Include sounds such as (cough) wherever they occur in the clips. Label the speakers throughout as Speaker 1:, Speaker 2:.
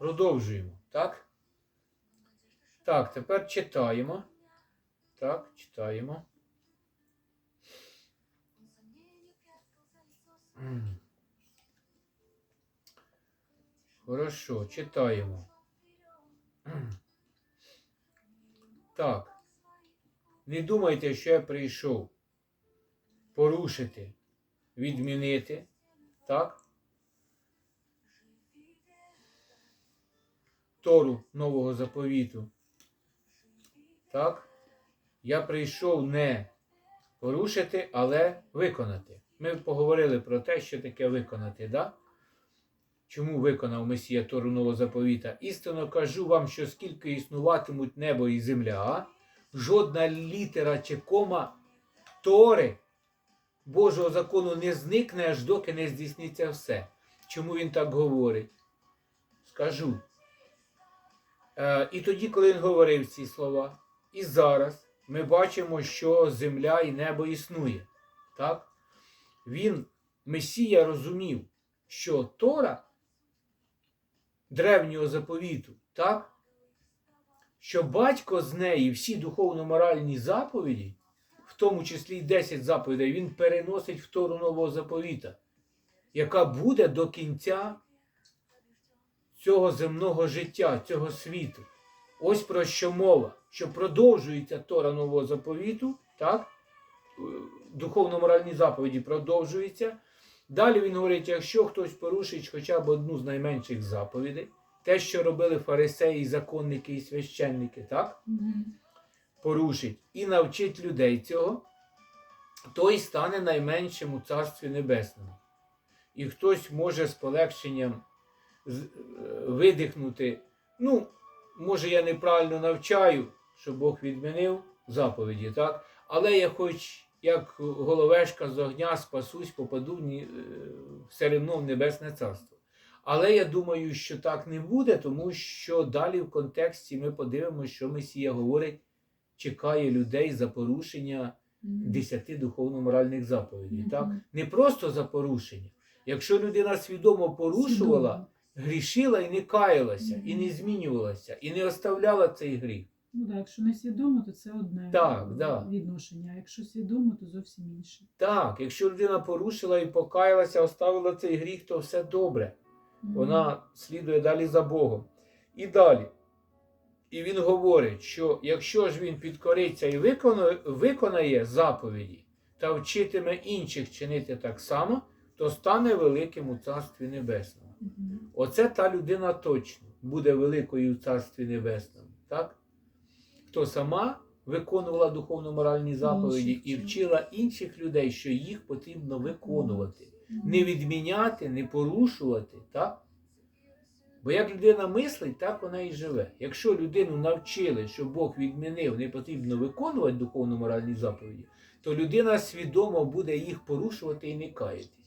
Speaker 1: Продовжуємо, так? Так, тепер читаємо. Так, читаємо. Хорошо, читаємо. Так. Не думайте, що я прийшов порушити, відмінити. Так? Тору нового заповіту. Так? Я прийшов не порушити, але виконати. Ми поговорили про те, що таке виконати. Да? Чому виконав Месія Тору нового заповіта? Істинно кажу вам, що скільки існуватимуть небо і земля, жодна літера чи кома Тори Божого закону не зникне, аж доки не здійсниться все. Чому він так говорить? Скажу. Е, і тоді, коли він говорив ці слова, і зараз ми бачимо, що земля і небо існує. Так? Він, Месія, розумів, що Тора древнього заповіту, так? що батько з неї всі духовно-моральні заповіді, в тому числі й 10 заповідей, він переносить в Тору нового заповіта, яка буде до кінця цього земного життя, цього світу. Ось про що мова, що продовжується Тора нового заповіту, так? Духовно-моральні заповіді продовжуються. Далі він говорить, якщо хтось порушить хоча б одну з найменших заповідей, те, що робили фарисеї, законники і священники, так? порушить і навчить людей цього, той стане найменшим у Царстві Небесному. І хтось може з полегшенням видихнути, ну, може, я неправильно навчаю, що Бог відмінив заповіді, так? Але я хоч як головешка з огня спасусь, попаду в е, все одно в Небесне Царство. Але я думаю, що так не буде, тому що далі в контексті ми подивимося, що Месія говорить, чекає людей за порушення десяти духовно-моральних заповідей.
Speaker 2: Мгм.
Speaker 1: Так? Не просто за порушення. Якщо людина свідомо порушувала. Грішила і не каялася, і не змінювалася, і не оставляла цей гріх.
Speaker 2: Ну так, якщо не свідомо, то це одне
Speaker 1: Так, да.
Speaker 2: відношення. А якщо свідомо, то зовсім інше.
Speaker 1: Так, якщо людина порушила і покаялася, оставила цей гріх, то все добре.
Speaker 2: Мгм.
Speaker 1: Вона слідує далі за Богом. І далі. І він говорить, що якщо ж він підкориться і виконує, виконає заповіді та вчитиме інших чинити так само, то стане великим у Царстві Небесному. Оце та людина точно буде великою в Царстві Небесному. Так? Хто сама виконувала духовно-моральні заповіді і вчила інших людей, що їх потрібно виконувати не відміняти, не порушувати, так? Бо як людина мислить, так вона і живе. Якщо людину навчили, що Бог відмінив, не потрібно виконувати духовно-моральні заповіді, то людина свідомо буде їх порушувати і не каятись.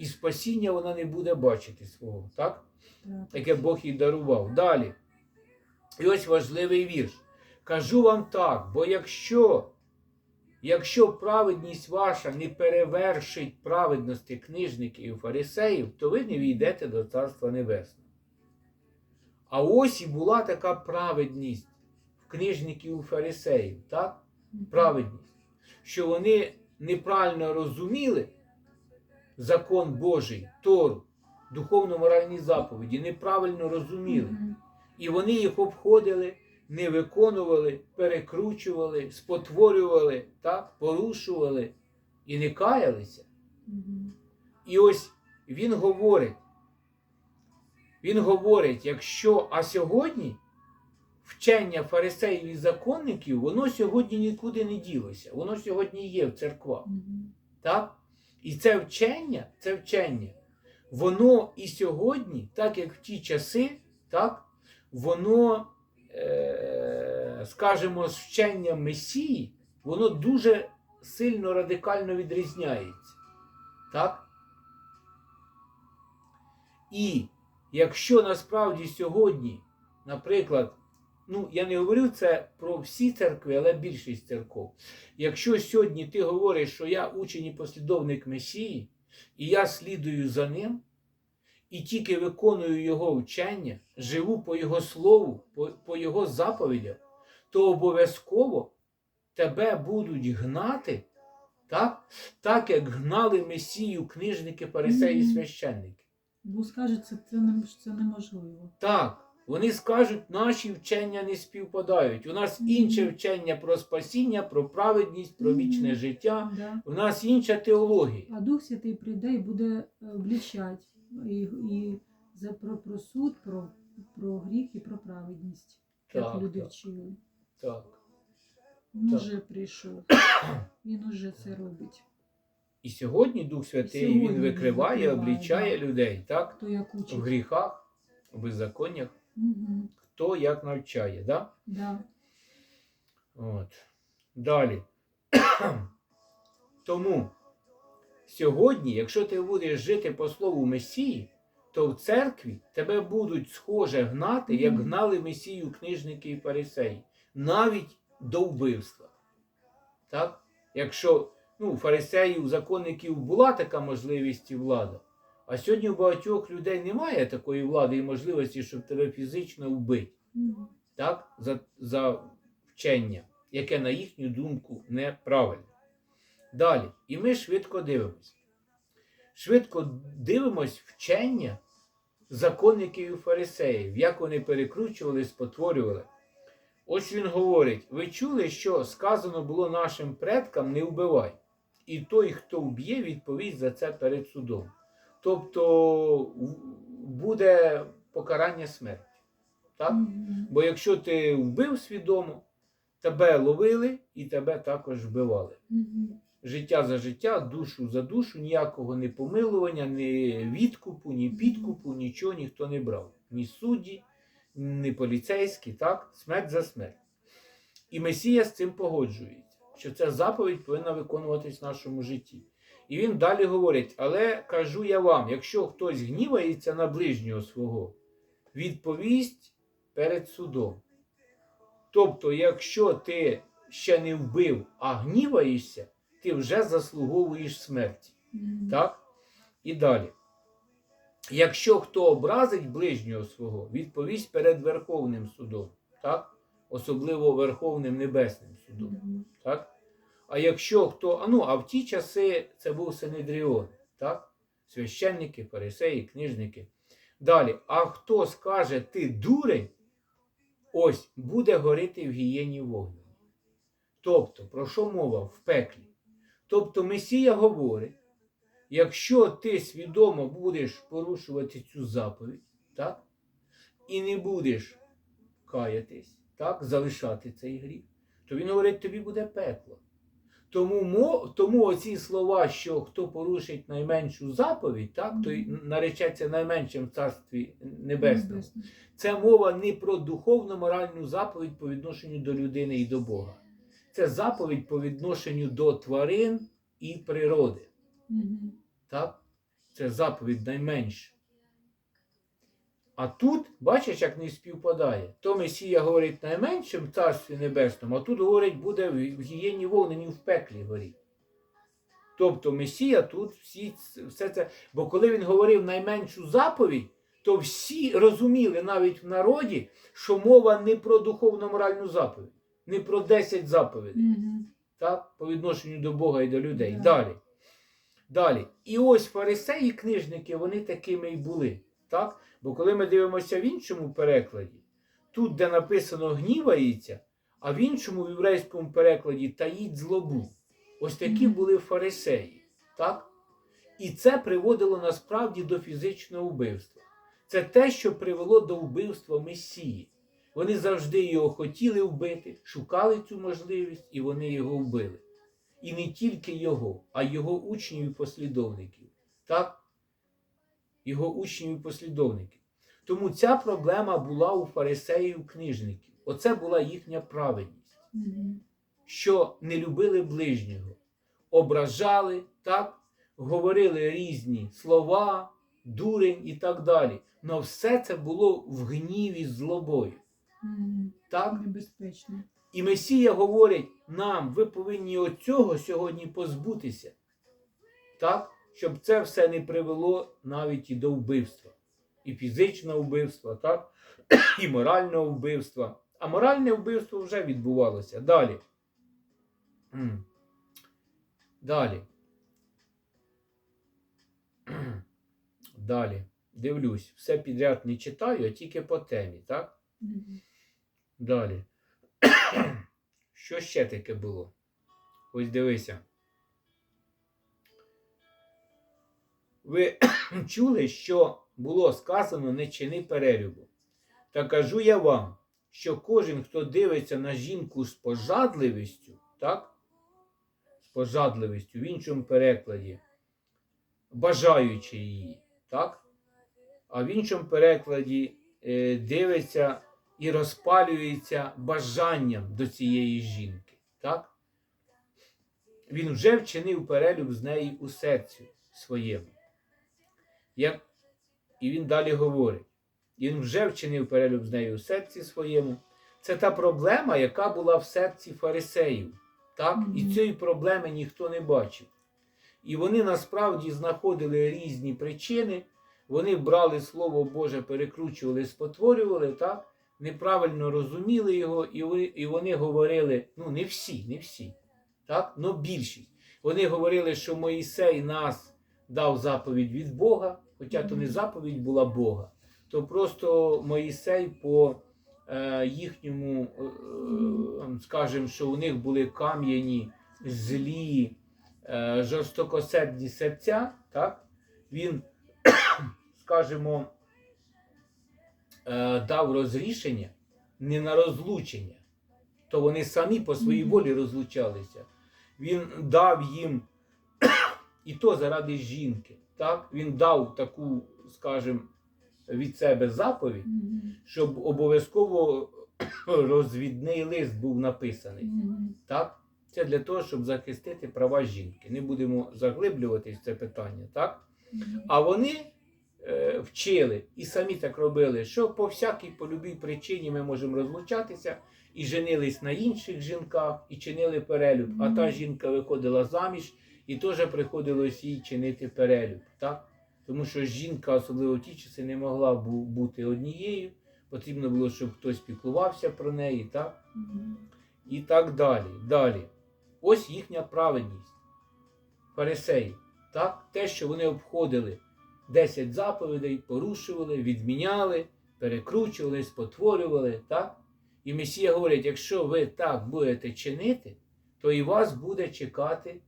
Speaker 1: І спасіння вона не буде бачити свого, так?
Speaker 2: Так.
Speaker 1: яке Бог їй дарував. Далі. І ось важливий вірш. Кажу вам так, бо якщо, якщо праведність ваша не перевершить праведності книжників і фарисеїв, то ви не війдете до Царства Небесного. А ось і була така праведність в книжників і фарисеїв, так? Праведність, що вони неправильно розуміли закон Божий, Тору, духовно-моральні заповіді, неправильно розуміли. І вони їх обходили, не виконували, перекручували, спотворювали, так, порушували і не каялися. І ось він говорить, він говорить, якщо, а сьогодні вчення фарисеїв і законників, воно сьогодні нікуди не ділося, воно сьогодні є в церквах. Так? І це вчення, це вчення, воно і сьогодні, так як в ті часи, так, воно, е, скажімо, з вченням Месії, воно дуже сильно радикально відрізняється. Так? І якщо насправді сьогодні, наприклад, ну я не говорю це про всі церкви, але більшість церков. Якщо сьогодні ти говориш, що я учень і послідовник Месії, і я слідую за ним, і тільки виконую його вчення, живу по його слову, по, по його заповідям, то обов'язково тебе будуть гнати, так? так як гнали Месію книжники,
Speaker 2: Мгм.
Speaker 1: священники.
Speaker 2: Бо скажуть, це, це, це неможливо.
Speaker 1: Так, вони скажуть, наші вчення не співпадають. У нас інше вчення про спасіння, про праведність, про вічне життя.
Speaker 2: Да.
Speaker 1: У нас інша теологія.
Speaker 2: А Дух Святий прийде і буде е, облічати і, і за про, про суд, про, про гріх і про праведність, як
Speaker 1: Так,
Speaker 2: люди
Speaker 1: так.
Speaker 2: вчили.
Speaker 1: Так.
Speaker 2: Він
Speaker 1: Так.
Speaker 2: уже прийшов, (coughs) він уже це робить.
Speaker 1: І сьогодні Дух Святий
Speaker 2: сьогодні
Speaker 1: він
Speaker 2: він
Speaker 1: викриває,
Speaker 2: викриває,
Speaker 1: облічає
Speaker 2: да.
Speaker 1: людей, так?
Speaker 2: Хто як.
Speaker 1: В гріхах, у беззаконнях,
Speaker 2: Угу.
Speaker 1: хто як навчає. Да?
Speaker 2: Да.
Speaker 1: От. Далі. (clears throat) Тому сьогодні, якщо ти будеш жити по слову Месії, то в церкві тебе будуть схоже гнати, як гнали Месію книжники і фарисеї, навіть до вбивства. Так? Якщо ну, фарисеїв, законників була така можливість і влада, а сьогодні у багатьох людей немає такої влади і можливості, щоб тебе фізично вбити так, за, за вчення, яке, на їхню думку, неправильне. Далі, і ми швидко дивимось. Швидко дивимось вчення законників і фарисеїв, як вони перекручували, спотворювали. Ось він говорить: ви чули, що сказано було нашим предкам не вбивай. І той, хто вб'є, відповість за це перед судом. Тобто буде покарання смерті. Так? Бо якщо ти вбив свідомо, тебе ловили і тебе також вбивали. Життя за життя, душу за душу, ніякого не помилування, ні відкупу, ні підкупу, нічого ніхто не брав. Ні судді, ні поліцейські, так? Смерть за смерть. І Месія з цим погоджується, що ця заповідь повинна виконуватись в нашому житті. І він далі говорить: але кажу я вам, якщо хтось гнівається на ближнього свого, відповість перед судом. Тобто, якщо ти ще не вбив, а гніваєшся, ти вже заслуговуєш смерті.
Speaker 2: Мгм.
Speaker 1: Так? І далі. Якщо хто образить ближнього свого, відповість перед Верховним судом, так? особливо Верховним Небесним судом.
Speaker 2: Мгм.
Speaker 1: Так? А якщо хто. Ну, а в ті часи це був Синедріон, так? священники, фарисеї, книжники. Далі, а хто скаже ти дурень, ось буде горіти в гієні вогню. Тобто, про що мова в пеклі? Тобто Месія говорить, якщо ти свідомо будеш порушувати цю заповідь, так? і не будеш каятись, так? залишати цей гріх, то він говорить, тобі буде пекло. Тому, тому оці слова, що хто порушить найменшу заповідь, так, той наречеться найменшим в царстві небесному. Це мова не про духовну моральну заповідь по відношенню до людини і до Бога. Це заповідь по відношенню до тварин і природи. Так? Це заповідь найменша. А тут, бачиш, як не співпадає. То Месія говорить найменшим в Царстві Небесному, а тут говорить, буде в гієні вогнені в пеклі горіть. Тобто Месія тут всі, все це. Бо коли він говорив найменшу заповідь, то всі розуміли навіть в народі, що мова не про духовно моральну заповідь, не про 10 заповідей
Speaker 2: Мгм.
Speaker 1: так, по відношенню до Бога і до людей.
Speaker 2: Да.
Speaker 1: Далі. Далі. І ось фарисеї, книжники, вони такими і були. Так? Бо коли ми дивимося в іншому перекладі, тут, де написано гнівається, а в іншому в єврейському перекладі таїть злобу. Ось такі були фарисеї. Так? І це приводило насправді до фізичного вбивства. Це те, що привело до вбивства Месії. Вони завжди його хотіли вбити, шукали цю можливість, і вони його вбили. І не тільки його, а й його учнів і послідовників. Так? Його учнів і послідовників. Тому ця проблема була у фарисеїв книжників. Оце була їхня праведність, що не любили ближнього, ображали, так? говорили різні слова, дурень і так далі. Но все це було в гніві з злобою. Так?
Speaker 2: Небезпечно.
Speaker 1: І Месія говорить нам, ви повинні оцього сьогодні позбутися, так? Щоб це все не привело навіть і до вбивства. і фізичного вбивства, так? і морального вбивства. А моральне вбивство вже відбувалося. Далі. Далі. Далі. Дивлюсь, все підряд не читаю, а тільки по темі, так? Далі. Що ще таке було? Ось дивися. Ви (coughs) чули, що було сказано не чини перелюбу. Та кажу я вам, що кожен, хто дивиться на жінку з пожадливістю, так? З пожадливістю, в іншому перекладі, бажаючи її, так? А в іншому перекладі е, дивиться і розпалюється бажанням до цієї жінки. Так? Він вже вчинив перелюб з нею у серці своєму. Як... І він далі говорить: він вже вчинив перелюб з нею у серці своєму. Це та проблема, яка була в серці фарисеїв. Так? І цієї проблеми ніхто не бачив. І вони насправді знаходили різні причини. Вони брали Слово Боже, перекручували, спотворювали, так? неправильно розуміли його, і вони, і вони говорили, ну не всі, не всі, так? но більшість. Вони говорили, що Моїсей нас дав заповідь від Бога, хоча то не заповідь була Бога, то просто Моїсей по е, їхньому, е, е, скажімо, що у них були кам'яні, злі, е, жорстокосердні серця, так? він, (coughs) скажімо, е, дав розрішення не на розлучення, то вони самі по своїй волі розлучалися. Він дав їм, (coughs) і то заради жінки. Так? Він дав таку, скажімо, від себе заповідь,
Speaker 2: Мгм.
Speaker 1: щоб обов'язково (coughs) розвідний лист був написаний.
Speaker 2: Мгм.
Speaker 1: Так? Це для того, щоб захистити права жінки. Не будемо заглиблюватись в це питання, так?
Speaker 2: Мгм.
Speaker 1: А вони е, вчили і самі так робили, що по всякій по любій причині ми можемо розлучатися і женились на інших жінках, і чинили перелюб. А та жінка виходила заміж і теж приходилось їй чинити перелюб. Так? Тому що жінка, особливо в ті часи, не могла бу- бути однією. Потрібно було, щоб хтось піклувався про неї, так? І так далі. Далі. Ось їхня праведність. Фарисеї. Так? Те, що вони обходили 10 заповідей, порушували, відміняли, перекручували, спотворювали. Так? І Месія говорить, якщо ви так будете чинити, то і вас буде чекати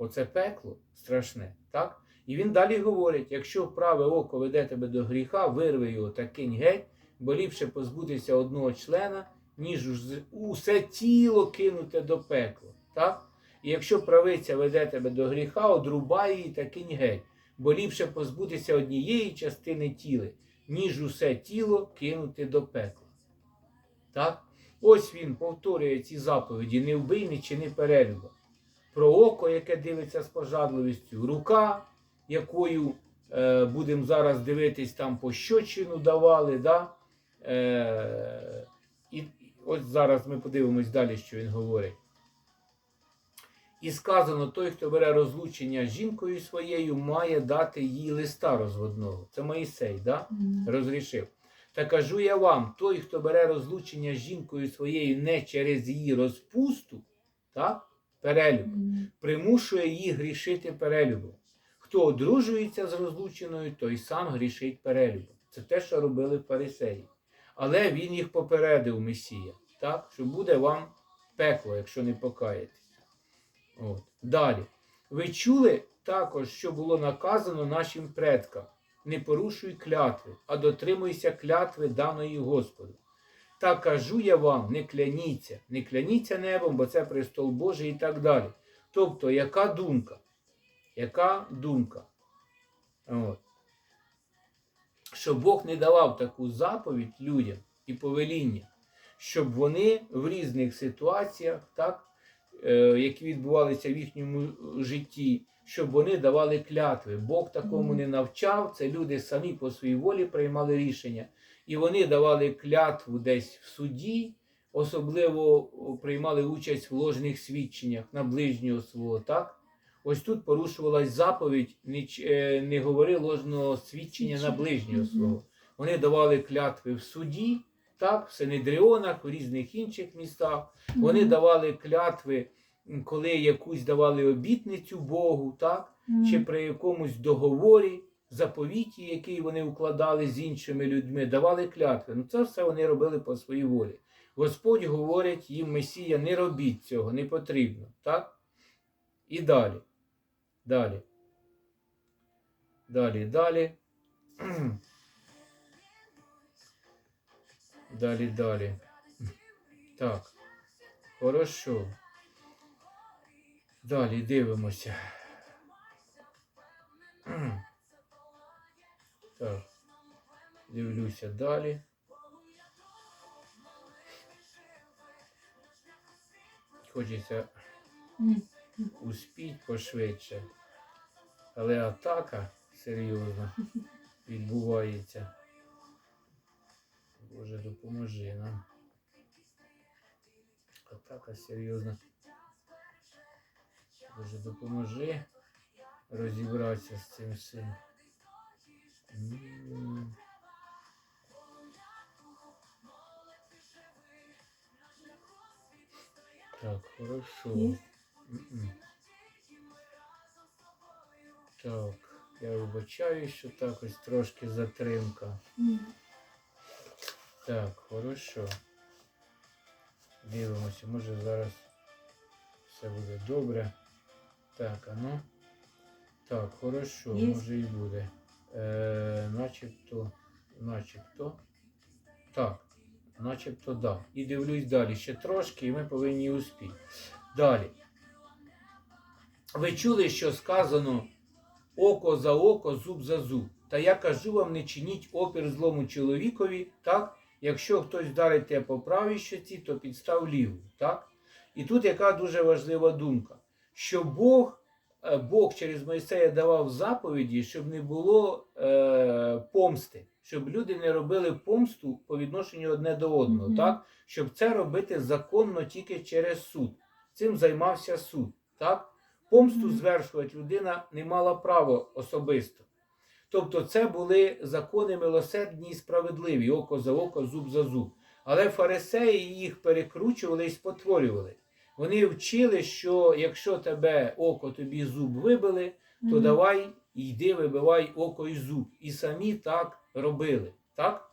Speaker 1: оце пекло страшне. Так? І він далі говорить: якщо праве око веде тебе до гріха, вирви його та кинь геть, бо ліпше позбутися одного члена, ніж усе тіло кинути до пекла. Так? І якщо правиця веде тебе до гріха, одрубай її та кинь геть, бо ліпше позбутися однієї частини тіла, ніж усе тіло кинути до пекла. Так? Ось він повторює ці заповіді: не вбий, не чини перелюба. Про око, яке дивиться з пожадливістю, рука, якою е, будемо зараз дивитись, там пощочину давали. Да? Е, і ось зараз ми подивимось далі, що він говорить. І сказано, той, хто бере розлучення з жінкою своєю, має дати їй листа розводного. Це Моїсей, да? Розрішив. Та кажу я вам: той, хто бере розлучення з жінкою своєю не через її розпусту, так? Перелюб, примушує її грішити перелюбом. Хто одружується з розлученою, той сам грішить перелюбом. Це те, що робили фарисеї. Але він їх попередив Месія, так? що буде вам пекло, якщо не покаєтесь. От. Далі. Ви чули також, що було наказано нашим предкам: не порушуй клятви, а дотримуйся клятви даної Господу. Та кажу я вам, не кляніться, не кляніться небом, бо це престол Божий і так далі. Тобто, яка думка? Яка думка? От. Що Бог не давав таку заповідь людям і повеління, щоб вони в різних ситуаціях, так, е, які відбувалися в їхньому житті, щоб вони давали клятви. Бог такому не навчав, це люди самі по своїй волі приймали рішення. І вони давали клятву десь в суді, особливо приймали участь в ложних свідченнях на ближнього свого, так? Ось тут порушувалась заповідь не, е, говори ложного свідчення на ближнього свого. Вони давали клятви в суді, так, в Синедріонах, в різних інших містах. Вони давали клятви, коли якусь давали обітницю Богу, так, чи при якомусь договорі, заповіті, який вони укладали з іншими людьми, давали клятви. Ну це все вони робили по своїй волі. Господь говорить їм Месія, не робіть цього, не потрібно. Так? І далі. Далі. Далі, далі. (clears throat) Далі, далі. Так. Хорошо. Далі дивимося. (clears throat) Так. Дивлюся далі. Хочеться успіть пошвидше. Але атака серйозна відбувається. Боже, допоможи нам. Атака серйозна. Боже, допоможи розібратися з цим всім. Так, хорошо. Так, я вибачаю, що так ось трошки затримка. Так, хорошо. Дивимося, може зараз все буде добре. Так, а ну. Так, хорошо, може і буде. Е, начебто, начебто. Так, начебто да. І дивлюсь далі ще трошки, і ми повинні успіти. Далі. Ви чули, що сказано око за око, зуб за зуб. Та я кажу вам, не чиніть опір злому чоловікові, так? Якщо хтось вдарить тебе по правій щоці, то підстав ліву. Так? І тут яка дуже важлива думка, що Бог, Бог через Мойсея давав заповіді, щоб не було е, помсти, щоб люди не робили помсту по відношенню одне до одного,
Speaker 2: Мгм.
Speaker 1: так? щоб це робити законно тільки через суд. Цим займався суд. Так? Помсту
Speaker 2: Мгм.
Speaker 1: звершувати людина не мала права особисто. Тобто це були закони милосердні і справедливі, око за око, зуб за зуб. Але фарисеї їх перекручували і спотворювали. Вони вчили, що якщо тебе око тобі зуб вибили, то
Speaker 2: Мгм.
Speaker 1: давай йди вибивай око і зуб. І самі так робили. Так?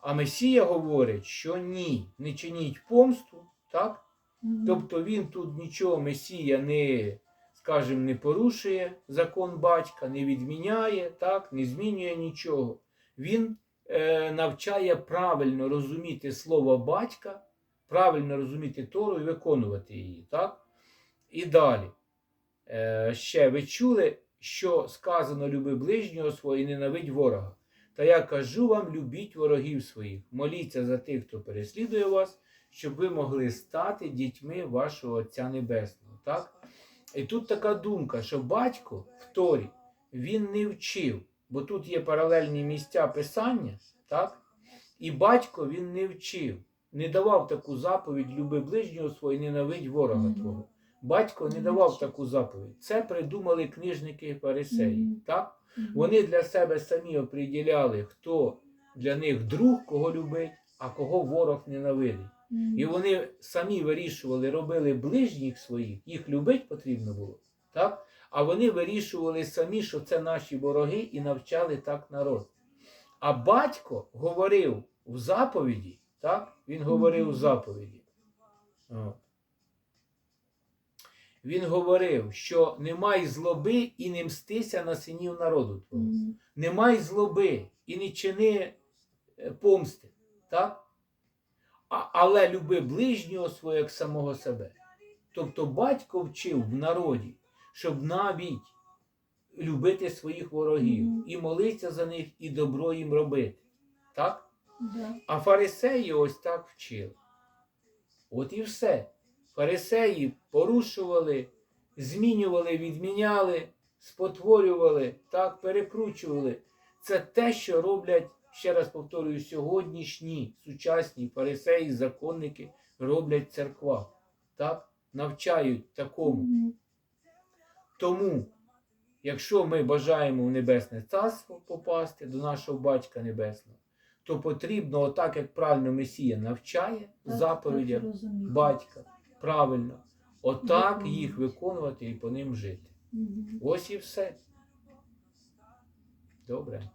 Speaker 1: А Месія говорить, що ні, не чиніть помсту, так?
Speaker 2: Мгм.
Speaker 1: Тобто він тут нічого Месія не, скажімо, не порушує закон батька, не відміняє, так, не змінює нічого. Він е, навчає правильно розуміти слово батька, правильно розуміти Тору і виконувати її. Так? І далі. Е, ще ви чули, що сказано люби ближнього свого і ненавидь ворога. Та я кажу вам, любіть ворогів своїх, моліться за тих, хто переслідує вас, щоб ви могли стати дітьми вашого Отця Небесного. Так? І тут така думка, що батько в Торі він не вчив, бо тут є паралельні місця писання, так? і батько він не вчив, не давав таку заповідь люби ближнього свого і ненавидь ворога твого. Батько не давав таку заповідь. Це придумали книжники фарисеї. Так? Вони для себе самі оприділяли, хто для них друг, кого любить, а кого ворог ненавидить. І вони самі вирішували, робили ближніх своїх, їх любити потрібно було. Так? А вони вирішували самі, що це наші вороги, і навчали так народ. А батько говорив в заповіді, так? він говорив заповіді. От. Він говорив, що немає злоби і не мстися на синів народу твого.
Speaker 2: Мгм.
Speaker 1: Не май злоби і не чини е, помсти. Так? А, але люби ближнього свого як самого себе. Тобто батько вчив в народі, щоб навіть любити своїх ворогів і молитися за них, і добро їм робити. Так?
Speaker 2: Да.
Speaker 1: А фарисеї ось так вчили. От і все. Фарисеї порушували, змінювали, відміняли, спотворювали, так, перекручували. Це те, що роблять, ще раз повторюю, сьогоднішні сучасні фарисеї, законники роблять церква. Так? Навчають такому. Тому, якщо ми бажаємо в Небесне Царство попасти до нашого Батька Небесного, то потрібно, отак як правильно Месія навчає заповідям батька, правильно, отак їх виконувати і по ним жити. Ось і все. Добре.